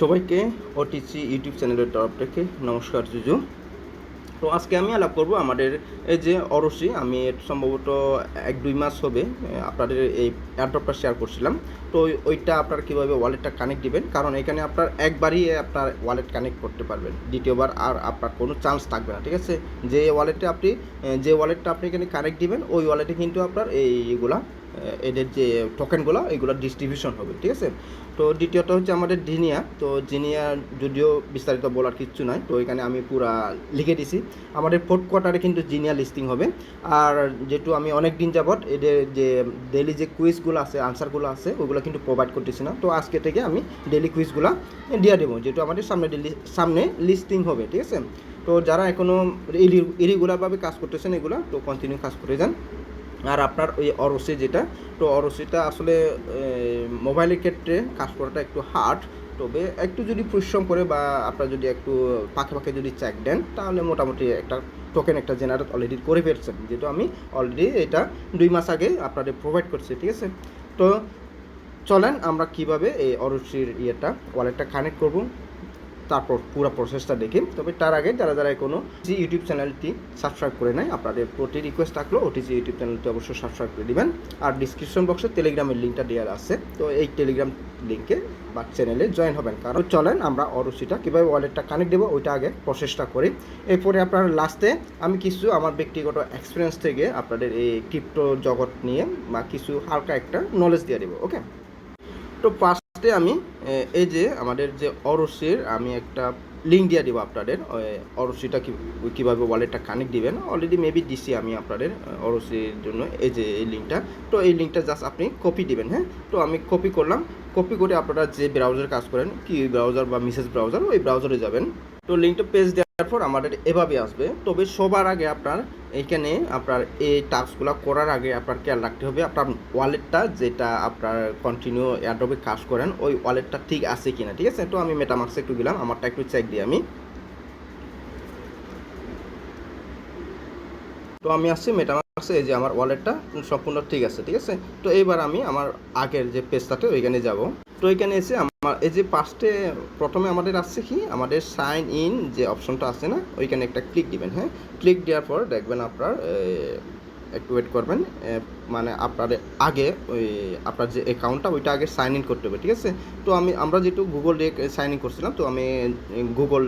সবাইকে OTC YouTube চ্যানেলের তরফ থেকে নমস্কার, জুজু। তো আজকে আমি আলাপ করব আমাদের এই যে অরসি, আমি সম্ভবত এক দুই মাস হবে আপনাদের এই এয়ারড্রপটা শেয়ার করছিলাম। তো ওইটা আপনার কীভাবে ওয়ালেটটা কানেক্ট দিবেন? কারণ এখানে আপনার একবারই আপনার ওয়ালেট কানেক্ট করতে পারবেন। দ্বিতীয়বার আর আপনার কোনো চান্স থাকবে না, ঠিক আছে? যে ওয়ালেটে আপনি যে ওয়ালেটটা আপনি এখানে কানেক্ট দিবেন, ওই ওয়ালেটে কিন্তু আপনার এইগুলা এদের যে টোকেনগুলো এইগুলো ডিস্ট্রিবিউশন হবে, ঠিক আছে? তো দ্বিতীয়ত হচ্ছে আমাদের জিনিয়া তো জিনিয়া যদিও বিস্তারিত বলার কিচ্ছু নাই, তো এখানে আমি পুরা লিখে দিছি। আমাদের ফোর্থ কোয়ার্টারে কিন্তু জিনিয়া লিস্টিং হবে। আর যেহেতু আমি অনেক দিন যাবৎ এদের যে ডেলি যে কুইজগুলো আছে আনসারগুলো আছে, ওগুলো কিন্তু প্রোভাইড করতেছি না। তো আজকে থেকে আমি ডেলি কুইজগুলো দিয়ে দেবো। যেহেতু আমাদের সামনে ডেলি সামনে লিস্টিং হবে, ঠিক আছে? তো যারা এখনও ইরিগুলারভাবে কাজ করতেছেন এগুলো, তো কন্টিনিউ কাজ করে যান। আর আপনার ওই অরসি যেটা, তো অরসিটা আসলে মোবাইলের ক্ষেত্রে কাজ করাটা একটু হার্ড তবে একটু যদি পরিশ্রম করে বা আপনার যদি একটু পাখে পাখে যদি চেক দেন, তাহলে মোটামুটি একটা টোকেন একটা জেনারেট অলরেডি করে ফেলছেন। যেহেতু আমি অলরেডি এটা দুই মাস আগে আপনাদের প্রোভাইড করছি, ঠিক আছে? তো চলেন আমরা কীভাবে এই অরসির ইয়েটা ওয়ালেটটা কানেক্ট করব। তারপর পুরো প্রসেসটা দেখি। তবে তার আগে যারা যারা কোনো জি ইউটিউব চ্যানেলটি সাবস্ক্রাইব করে নেয় আপনাদের প্রতি রিকোয়েস্ট থাকল ওটিজি ইউটিউব চ্যানেলটি অবশ্যই সাবস্ক্রাইব করে দিবেন। আর ডিসক্রিপশন বক্সে টেলিগ্রামের লিঙ্কটা দেওয়া আছে। তো এই টেলিগ্রাম লিঙ্কে বা চ্যানেলে জয়েন হবেন। কারণ চলেন আমরা অরুচিটা, কীভাবে ওয়ালেটটা কানেক্ট দেবো, ওইটা আগে প্রসেসটা করি। এরপরে আপনার লাস্টে আমি কিছু আমার ব্যক্তিগত এক্সপিরিয়েন্স থেকে আপনাদের এই ক্রিপ্টো জগৎ নিয়ে বা কিছু হালকা একটা নলেজ দিয়ে দেবো ওকে তো ফার্স্টে আমি এই যে আমাদের যে অরসির, আমি একটা লিঙ্ক দিয়ে দিব আপনাদের অরসিটা কীভাবে ওয়ালেটটা কানেক্ট দিবেন। অলরেডি মেবি দিছি আমি আপনাদের অরসির জন্য, এই যে, এই লিঙ্কটা তো এই লিঙ্কটা জাস্ট আপনি কপি দিবেন হ্যাঁ? তো আমি কপি করলাম। কপি করে আপনারা যে ব্রাউজার কাজ করেন, কি ব্রাউজার বা মিসেস ব্রাউজার ওই ব্রাউজারে যাবেন। তো লিঙ্কটা পেজ দেওয়ার পর আমাদের এভাবে আসবে। তবে সবার আগে আপনার এইখানে আপনার এই টাস্কগুলো করার আগে আপনার খেয়াল রাখতে হবে। আপনার ওয়ালেটটা যেটা আপনার কন্টিনিউ এয়ারড্রপে কাজ করেন, ওই ওয়ালেটটা ঠিক আছে কিনা, ঠিক আছে? তো আমি মেটামার্কসে একটু গেলাম আমারটা একটু চেক দিই আমি। তো আমি আসছি মেটামার্কসে এই যে আমার ওয়ালেটটা সম্পূর্ণ ঠিক আছে ঠিক আছে? তো এইবার আমি আমার আগের যে পেজটাতে ওইখানে যাব। তো ওইখানে এসে আমার, এই যে পাস্টে প্রথমে আমাদের আসছে কি? আমাদের সাইন ইন যে অপশনটা আছে না, ওইখানে একটা ক্লিক দিবেন হ্যাঁ? ক্লিক দেওয়ার পর দেখবেন আপনার একটু ওয়েট করবেন মানে আপনার আগে ওই আপনার যে অ্যাকাউন্টটা ওইটা আগে সাইন ইন করতে হবে, ঠিক আছে? তো আমি, আমরা যেহেতু গুগল ডে সাইন ইন করছিলাম, তো আমি গুগল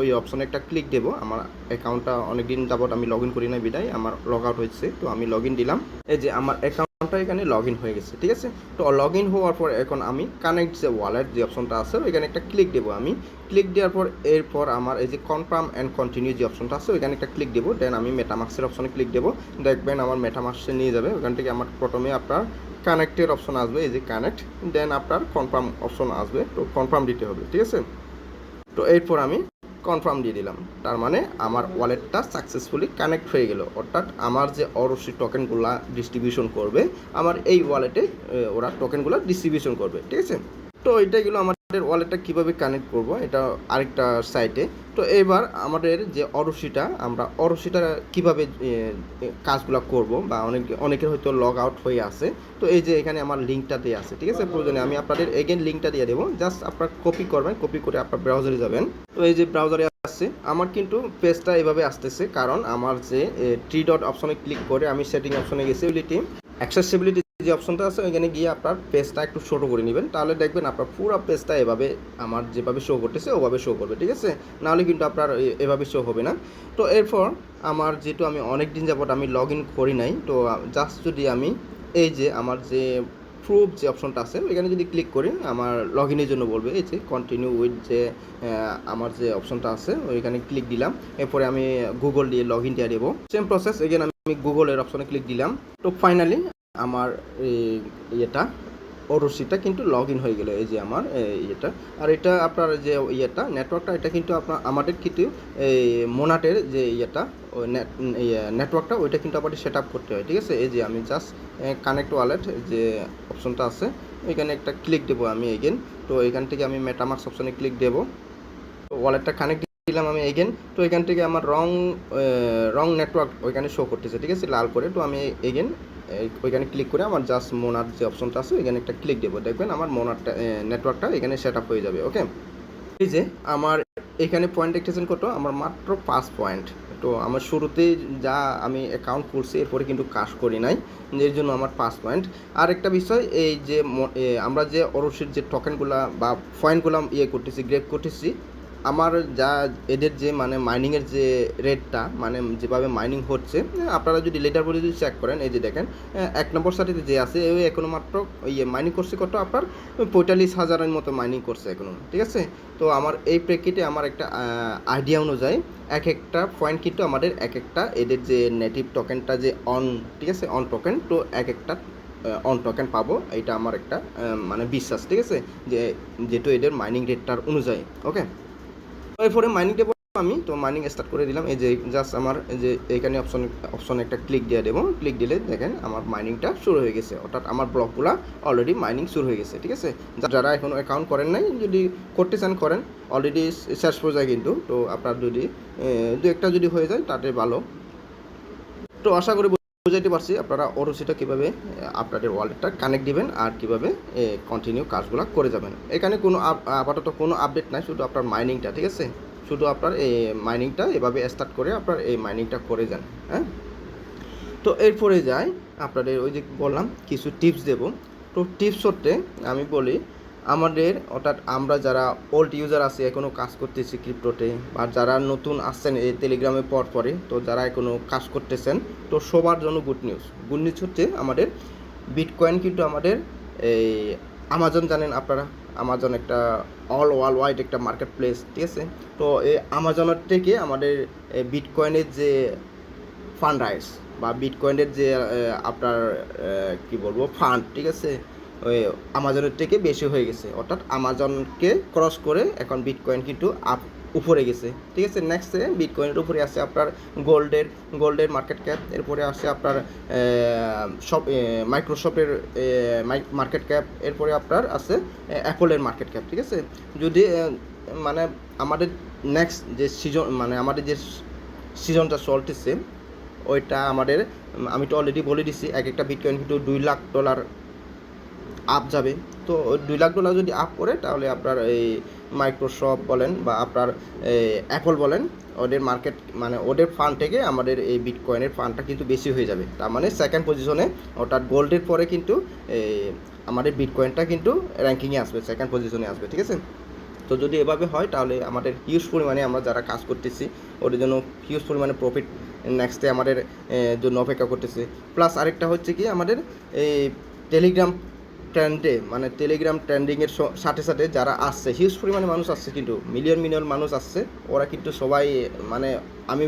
ওই অপশনে একটা ক্লিক দেবো। আমার অ্যাকাউন্টটা অনেক দিন যাবত আমি লগ ইন করি না বিদায়, আমার লগ আউট হয়েছে, তো আমি লগ ইন দিলাম। এই যে আমার অ্যাকাউন্টটা এখানে লগ ইন হয়ে গেছে, ঠিক আছে? তো লগ ইন হওয়ার পর এখন আমি কানেক্ট যে ওয়ালেট যে অপশনটা আছে, ওইখানে একটা ক্লিক দেবো আমি। ক্লিক দেওয়ার পর এরপর আমার এই যে কনফার্ম অ্যান্ড কন্টিনিউ যে অপশনটা আছে, ওইখানে একটা ক্লিক দেবো। দেন আমি মেটামাক্সের অপশনে ক্লিক দেবো। দেখবেন আমার মেটামাক্সে নিয়ে যাবে। ওখান থেকে আমার প্রথমে আপনার কানেক্টের অপশন আসবে, এই যে কানেক্ট দেন আপনার কনফার্ম অপশন আসবে। তো কনফার্ম দিতে হবে, ঠিক আছে? তো এরপর আমি কনফার্ম দিয়ে দিলাম। তার মানে আমার ওয়ালেটটা সাকসেসফুলি কানেক্ট হয়ে গেল। অর্থাৎ আমার যে অরসি টোকেনগুলো ডিস্ট্রিবিউশন করবে, আমার এই ওয়ালেটে ওরা টোকেনগুলো ডিস্ট্রিবিউশন করবে, ঠিক আছে? তো এটাই গেলো আমাদের ওয়ালেটটা কীভাবে কানেক্ট করব, এটা আরেকটা সাইটে তো এবার আমাদের যে অরসিটা, আমরা অরসিটা কীভাবে কাজগুলো করব বা অনেক, অনেকের হয়তো লগ আউট হয়ে আছে। তো এই যে এখানে আমার লিঙ্কটা দিয়ে আছে, ঠিক আছে? প্রয়োজনে আমি আপনাদের এগেন লিঙ্কটা দিয়ে দেবো। জাস্ট আপনার কপি করবেন কপি করে আপনার ব্রাউজারে যাবেন। তো এই যে ব্রাউজারে আসছে, আমার কিন্তু পেজটা এভাবে আসতেছে। কারণ আমার যে থ্রি ডট অপশনে ক্লিক করে আমি সেটিং অপশনে গেছি অ্যাক্সেসিবিলিটি যে অপশনটা আছে, ওইখানে গিয়ে আপনার পেজটা একটু ছোট করে নেবেন। তাহলে দেখবেন আপনার পুরো পেজটা এভাবে আমার যেভাবে শো করতেছে, ওভাবে শো করবে, ঠিক আছে? নাহলে কিন্তু আপনার এভাবে শো হবে না। তো এরপর আমার যেহেতু আমি অনেক দিন যাবত আমি লগ ইন করি নাই, তো জাস্ট যদি আমি এই যে আমার যে প্রুফ যে অপশনটা আছে, ওইখানে যদি ক্লিক করি, আমার লগ ইনের জন্য বলবে, এই যে কন্টিনিউ উইথ যে আমার যে অপশনটা আছে, ওইখানে ক্লিক দিলাম। এরপরে আমি গুগল দিয়ে লগ ইন দিয়ে দেবো। সেম প্রসেস এখানে আমি গুগলের অপশনে ক্লিক দিলাম। তো ফাইনালি আমার এই ইয়েটা ওরসিটা কিন্তু লগ ইন হয়ে গেল, এই যে আমার ইয়েটা। আর এটা আপনার যে ইয়েটা নেটওয়ার্কটা এটা কিন্তু আপনার, আমাদের কিন্তু এই মোনাটের যে ইয়েটা নেটওয়ার্কটা ওইটা কিন্তু আমাদের সেট আপ করতে হয়, ঠিক আছে? এই যে আমি জাস্ট কানেক্ট ওয়ালেট যে অপশনটা আছে ওইখানে একটা ক্লিক দেবো আমি এগেন তো এখান থেকে আমি মেটামার্কস অপশনে ক্লিক দেবো। ওয়ালেটটা কানেক্ট দিলাম আমি এগেন তো এখান থেকে আমার রং রং নেটওয়ার্ক ওইখানে শো করতেছে, ঠিক আছে? লাল করে। তো আমি এগেন ওইখানে ক্লিক করে আমার জাস্ট মোনার যে অপশনটা আছে, ওইখানে একটা ক্লিক দেবো। দেখবেন আমার মোনারটা নেটওয়ার্কটা এখানে সেট হয়ে যাবে ওকে এই যে আমার এখানে পয়েন্ট দেখতেছেন কত? আমার মাত্র পাঁচ পয়েন্ট তো আমার শুরুতেই যা আমি অ্যাকাউন্ট করছি এরপরে কিন্তু কাজ করি নাই, এর জন্য আমার পাঁচ পয়েন্ট আর একটা বিষয়, এই যে আমরা যে অরসির যে টোকেনগুলা বা পয়েন্টগুলো ইয়ে করতেছি গ্রেপ করতেছি আমার যা এদের যে মানে মাইনিংয়ের যে রেটটা মানে যেভাবে মাইনিং হচ্ছে আপনারা যদি লেটার বলে যদি চেক করেন, এই যে দেখেন এক নম্বর সারিতে যে আছে ওই এখনও মাত্র ইয়ে মাইনিং করছে কত? আপনার পঁয়তাল্লিশ হাজারের মতো মাইনিং করছে এখনও, ঠিক আছে? তো আমার এই প্রেক্ষিতে আমার একটা আইডিয়া অনুযায়ী এক একটা পয়েন্ট কিন্তু আমাদের এক একটা এদের যে নেটিভ টোকেনটা যে অন ঠিক আছে? অন টোকেন তো এক একটা অন টোকেন পাবো, এটা আমার একটা মানে বিশ্বাস, ঠিক আছে? যে, যেহেতু এদের মাইনিং রেটটার অনুযায়ী ওকে এরপরে মাইনিং দেবো আমি, তো মাইনিং স্টার্ট করে দিলাম। এই যে জাস্ট আমার যে, এখানে অপশন অপশন একটা ক্লিক দিয়ে দেবো। ক্লিক দিলে দেখেন আমার মাইনিংটা শুরু হয়ে গেছে। অর্থাৎ আমার ব্লকগুলো অলরেডি মাইনিং শুরু হয়ে গেছে, ঠিক আছে? যারা এখনও অ্যাকাউন্ট করেন নাই, যদি করতে চান করেন। অলরেডি শেষ পর্যায়ে কিন্তু। তো আপনার যদি দু একটা যদি হয়ে যায়, তাতে ভালো। তো আশা করি বুঝাইতে পারছি আপনারা ওরসিটা কীভাবে আপনাদের ওয়ালেটটা কানেক্ট দিবেন আর কীভাবে কন্টিনিউ কাজগুলো করে যাবেন। এখানে কোনো আপাতত কোনো আপডেট নাই, শুধু আপনার মাইনিংটা ঠিক আছে? শুধু আপনার এই মাইনিংটা এভাবে স্টার্ট করে আপনার এই মাইনিংটা করে যান হ্যাঁ? তো এরপরে যাই, আপনাদের ওই যে বললাম, কিছু টিপস দেব। তো টিপস হতে আমি বলি আমাদের, অর্থাৎ আমরা যারা ওল্ড ইউজার আছে এখনও কাজ করতেছি ক্রিপ্টোতে বা যারা নতুন আসছেন এই টেলিগ্রামে পর পরে, তো যারা এখনও কাজ করতেছেন, তো সবার জন্য গুড নিউজ গুড নিউজ হচ্ছে আমাদের বিটকয়েন কিন্তু আমাদের এই আমাজন জানেন আপনারা? আমাজন একটা অল ওয়ার্ল্ড ওয়াইড একটা মার্কেট প্লেস ঠিক আছে? তো এই আমাজনের থেকে আমাদের বিটকয়েনের যে ফান্ড রাইস বা বিটকয়েনের যে আপনার কি বলব ফান্ড ঠিক আছে? ওই আমাজনের থেকে বেশি হয়ে গেছে। অর্থাৎ আমাজনকে ক্রস করে এখন বিটকয়েন কিন্তু আপ উপরে গেছে। ঠিক আছে? নেক্সটে বিটকয়েনের উপরে আছে আপনার গোল্ডের গোল্ডের মার্কেট ক্যাপ এরপরে আছে আপনার সব মাইক্রোসফটের মার্কেট ক্যাপ এরপরে আপনার আছে অ্যাপলের মার্কেট ক্যাপ ঠিক আছে? যদি মানে আমাদের নেক্সট যে সিজন মানে আমাদের যে সিজনটা চলতেছে, ওইটা আমাদের, আমি তো অলরেডি বলে দিছি, এক একটা বিটকয়েন কিন্তু দুই লাখ ডলার আপ যাবে। তো দুই লাখ ডলার যদি আপ করে, তাহলে আপনার এই মাইক্রোসফট বলেন বা আপনার অ্যাপল বলেন, ওদের মার্কেট মানে ওদের ফান্ড থেকে আমাদের এই বিটকয়েনের ফান্ডটা কিন্তু বেশি হয়ে যাবে। তার মানে সেকেন্ড পজিশনে অর্থাৎ গোল্ডের পরে কিন্তু আমাদের বিটকয়েনটা কিন্তু র্যাঙ্কিংয়ে আসবে সেকেন্ড পজিশনে আসবে, ঠিক আছে? তো যদি এভাবে হয়, তাহলে আমাদের হিউজ পরিমাণে আমরা যারা কাজ করতেছি, ওদের জন্য হিউজ পরিমাণে প্রফিট নেক্সটে আমাদের জন্য অপেক্ষা করতেছে। প্লাস আরেকটা হচ্ছে কি, আমাদের এই টেলিগ্রাম ট্রেন্ডে মানে টেলিগ্রাম ট্রেন্ডিংয়ের সাথে সাথে যারা আসছে হিউজ পরিমাণে মানুষ আসছে কিন্তু মিলিয়ন মিলিয়ন মানুষ আসছে, ওরা কিন্তু সবাই মানে আমি,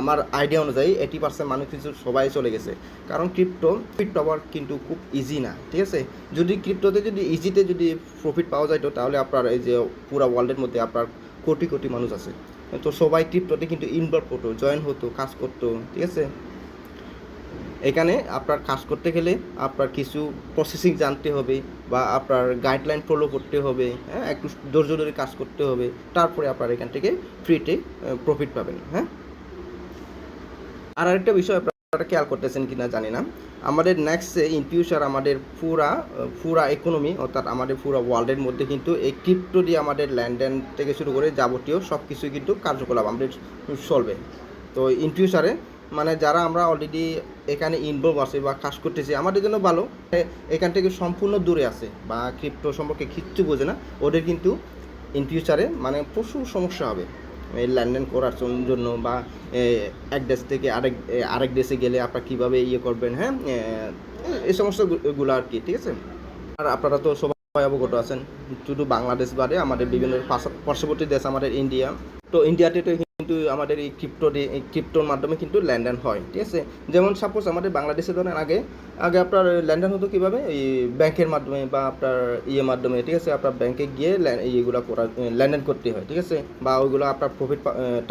আমার আইডিয়া অনুযায়ী এইটি পার্সেন্ট মানুষ কিন্তু সবাই চলে গেছে। কারণ ক্রিপ্টো প্রফিট পাওয়ার কিন্তু খুব ইজি না, ঠিক আছে? যদি ক্রিপ্টোতে যদি ইজিতে যদি প্রফিট পাওয়া যায় তো, তাহলে আপনার এই যে পুরো ওয়ার্ল্ডের মধ্যে আপনার কোটি কোটি মানুষ আছে। তো সবাই ক্রিপ্টোতে কিন্তু ইনভলভ হতো জয়েন হতো, কাজ করতো, ঠিক আছে? এখানে আপনার কাজ করতে গেলে আপনার কিছু প্রসেসিং জানতে হবে বা আপনার গাইডলাইন ফলো করতে হবে হ্যাঁ একটু ধৈর্য ধরে কাজ করতে হবে, তারপরে আপনার এখান থেকে ফ্রিতে প্রফিট পাবেন হ্যাঁ। আর আরেকটা বিষয় আপনারা খেয়াল করতেছেন কি না জানি না। আমাদের নেক্সটে ইন ফিউচার আমাদের পুরা পুরা ইকোনমি অর্থাৎ আমাদের পুরা ওয়ার্ল্ডের মধ্যে কিন্তু এই ক্রিপ্টো দিয়ে আমাদের লেনদেন থেকে শুরু করে যাবতীয় সব কিছুই কিন্তু কার্যকলাপ আমাদের চলবে। তো ইন ফিউচারে মানে যারা আমরা অলরেডি এখানে ইনভলভ আছে বা কাজ করতেছি, আমাদের জন্য ভালো। এখান থেকে সম্পূর্ণ দূরে আছে, বা ক্রিপ্টো সম্পর্কে কিচ্ছু বোঝে না। ওদের কিন্তু ইন ফিউচারে মানে প্রচুর সমস্যা হবে। এই লেনদেন করার জন্য বা এক দেশ থেকে আরেক আরেক দেশে গেলে আপনারা কীভাবে ইয়ে করবেন হ্যাঁ? এই সমস্তগুলো আর কি, ঠিক আছে? আর আপনারা তো সবাই অবগত আছেন। শুধু বাংলাদেশ বাদে আমাদের বিভিন্ন পার্শ্ব- পার্শ্ববর্তী দেশ, আমাদের ইন্ডিয়া তো ইন্ডিয়াতে তো কিন্তু আমাদের এই ক্রিপ্টো ক্রিপ্টোর মাধ্যমে কিন্তু লেনদেন হয়, ঠিক আছে? যেমন সাপোজ আমাদের বাংলাদেশে ধরেন আগে আগে আপনার লেনদেন হতো কীভাবে? এই ব্যাংকের মাধ্যমে বা আপনার ইয়ে মাধ্যমে, ঠিক আছে? আপনার ব্যাংকে গিয়ে ইয়েগুলো করা, লেনদেন করতে হয়, ঠিক আছে? বা ওইগুলো আপনার প্রফিট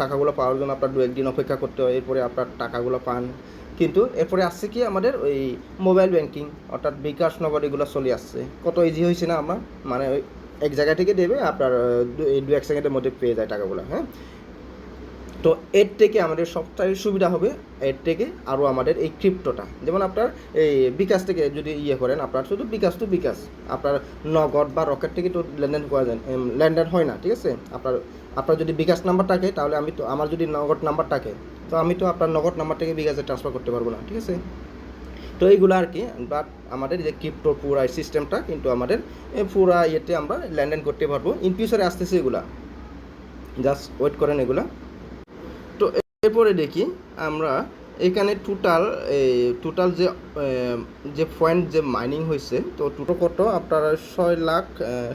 টাকাগুলো পাওয়ার জন্য আপনার দু একদিন অপেক্ষা করতে হয়, এরপরে আপনার টাকাগুলো পান। কিন্তু এরপরে আসছে কি আমাদের ওই মোবাইল ব্যাংকিং অর্থাৎ বিকাশ নগর এগুলো চলে আসছে। কত ইজি হয়েছে না আমার? মানে এক জায়গা থেকে দেবে, আপনার দু এক সেকেন্ডের মধ্যে পেয়ে যায় টাকাগুলো হ্যাঁ? তো এর থেকে আমাদের সবটাই সুবিধা হবে, এর থেকে আরও আমাদের এই ক্রিপ্টোটা যেমন আপনার এই বিকাশ থেকে যদি ইয়ে করেন, আপনার শুধু বিকাশ তো বিকাশ। আপনার নগদ বা রকেট থেকে তো লেনদেন করা যায় লেনদেন হয় না, ঠিক আছে? আপনার আপনার যদি বিকাশ নাম্বার থাকে, তাহলে আমি তো, আমার যদি নগদ নাম্বার থাকে, তো আমি তো আপনার নগদ নাম্বার থেকে বিকাশে ট্রান্সফার করতে পারব না, ঠিক আছে? তো এইগুলো আর কি বাট আমাদের যে ক্রিপ্টো পুরা সিস্টেমটা কিন্তু আমাদের পুরা ইয়েতে আমরা লেনদেন করতে পারব। ইন ফিউচারে আসতেছে এগুলা। জাস্ট ওয়েট করেন এগুলা। এরপরে দেখি আমরা এখানে টোটাল টোটাল যে যে পয়েন্ট যে মাইনিং হয়েছে তো টোটো কত? আপনার ছয় লাখ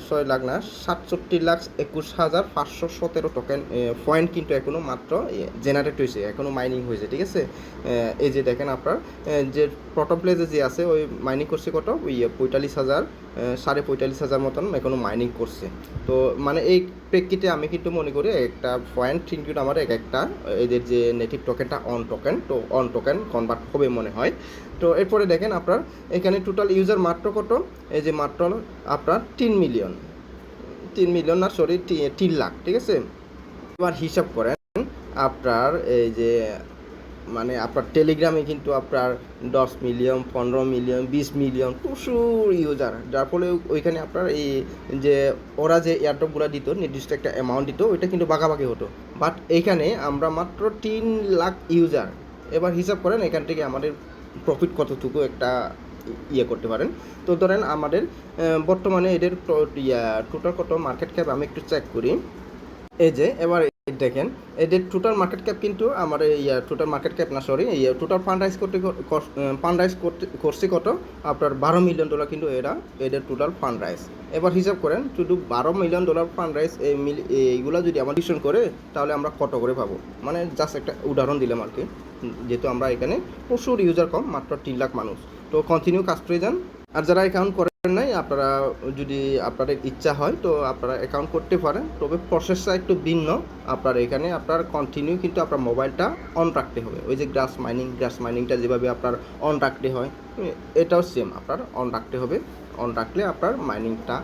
ছয় লাখ না, সাতষট্টি লাখ একুশ হাজার পাঁচশো সতেরো টোকেন পয়েন্ট কিন্তু এখনও মাত্র জেনারেট হয়েছে এখনও মাইনিং হয়েছে ঠিক আছে? এই যে দেখেন আপনার যে প্রথম প্লেসে যে আছে, ওই মাইনিং করছে কত? ওই পঁয়তাল্লিশ হাজার সাড়ে পঁয়তাল্লিশ হাজার মতন এখনও মাইনিং করছে। তো মানে এই প্রেক্ষিতে আমি কিন্তু মনে করি একটা পয়েন্ট কিন্তু আমার এক একটা, এদের যে নেটিভ টোকেনটা অন টোকেন তো অন টোকেন কনভার্ট হবে মনে হয়। তো এরপরে দেখেন আপনার, এখানে টোটাল ইউজার মাত্র কত? এই যে মাত্র আপনার তিন মিলিয়ন তিন মিলিয়ন না সরি তিন লাখ, ঠিক আছে? এবার হিসাব করেন, আপনার এই যে মানে আপনার টেলিগ্রামে কিন্তু আপনার দশ মিলিয়ন পনেরো মিলিয়ন বিশ মিলিয়ন প্রচুর ইউজার যার ফলে ওইখানে আপনার এই যে, ওরা যে এয়ারটপগুলো দিত, নির্দিষ্ট একটা অ্যামাউন্ট দিত, ওইটা কিন্তু বাগাবাগি হতো। বাট এইখানে আমরা মাত্র তিন লাখ ইউজার এবার হিসাব করেন, এখান থেকে আমাদের প্রফিট কতটুকু একটা ইয়ে করতে পারেন। তো ধরেন আমাদের বর্তমানে এদের টোটাল কত মার্কেট ক্যাপ আমি একটু চেক করি। এই যে, এবার দেখেন এদের টোটাল মার্কেট ক্যাপ কিন্তু আমার ইয়া টোটাল মার্কেট ক্যাপ না সরি এই টোটাল ফান্ড রাইজ করতে ফান্ড রাইজ করতে, করছে কত? আপনার বারো মিলিয়ন ডলার কিন্তু এরা, এদের টোটাল ফান্ড রাইজ এবার হিসাব করেন, শুধু বারো মিলিয়ন ডলার ফান্ড রাইজ এই এইগুলো যদি আমার ডিসিশন করে, তাহলে আমরা কত করে পাবো? মানে জাস্ট একটা উদাহরণ দিলাম আর কি। যেহেতু আমরা এখানে প্রচুর ইউজার কম, মাত্র তিন লাখ মানুষ। তো কন্টিনিউ কাজ করে যান। আর যারা অ্যাকাউন্ট করেন নাই আপনারা, যদি আপনাদের ইচ্ছা হয়, তো আপনারা অ্যাকাউন্ট করতে পারেন। তবে প্রসেসটা একটু ভিন্ন। আপনার এখানে আপনার কন্টিনিউ কিন্তু আপনার মোবাইলটা অন রাখতে হবে। ওই যে গ্রাস মাইনিং গ্রাস মাইনিংটা যেভাবে আপনার অন রাখতে হয় এটাও সেম আপনার অন রাখতে হবে। অন রাখলে আপনার মাইনিংটা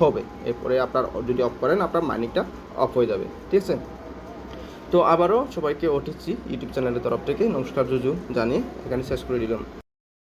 হবে। এরপরে আপনার যদি অফ করেন, আপনার মাইনিংটা অফ হয়ে যাবে। ঠিক আছে? তো আবারও সবাইকে ওটিসি ইউটিউব চ্যানেলের তরফ থেকে নমস্কার, জুজু জানিয়ে এখানে শেষ করে দিলাম।